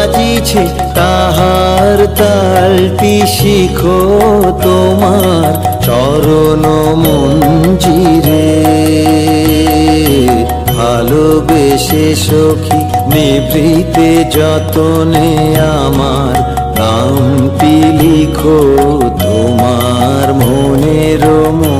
বাজিছে তাহার তালটি শিখো তোমার চরণ মঞ্জিরে। ভালোবেসে সখী, নিভৃতে যতনে আমার নামটি লিখো তোমার মনের মন্দিরে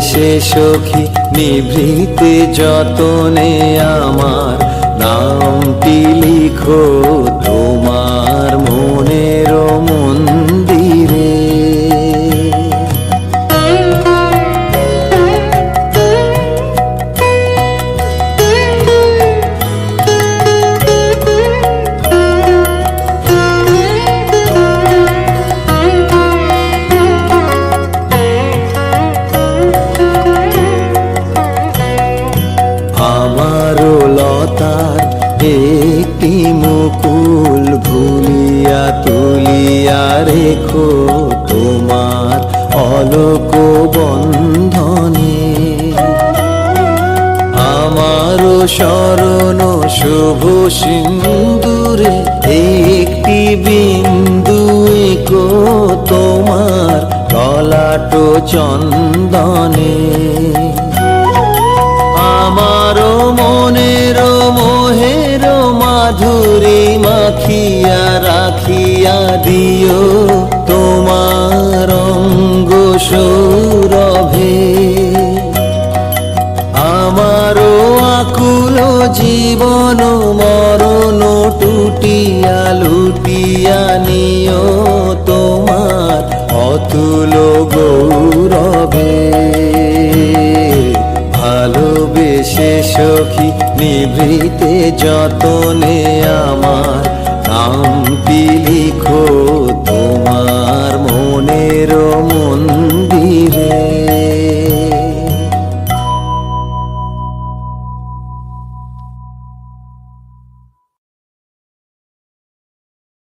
ভালোবেসে সখী নিভৃতে যতনে আমার নামটি লিখো তোমার রেখো তোমার অলোক বন্ধনে। আমারও শরণ শুভ সিন্দুরে একটি বিন্দু কো তোমার কলাটো চন্দনে। রাখিয়া দিও তোমার অঙ্গ সৌরভে। আমারও আকুল জীবন মরণ টুটিয়া লুটিয়া নিও তোমার অতুল গৌরবে ভালোবেসে সখী নিভৃতে যতনে আমার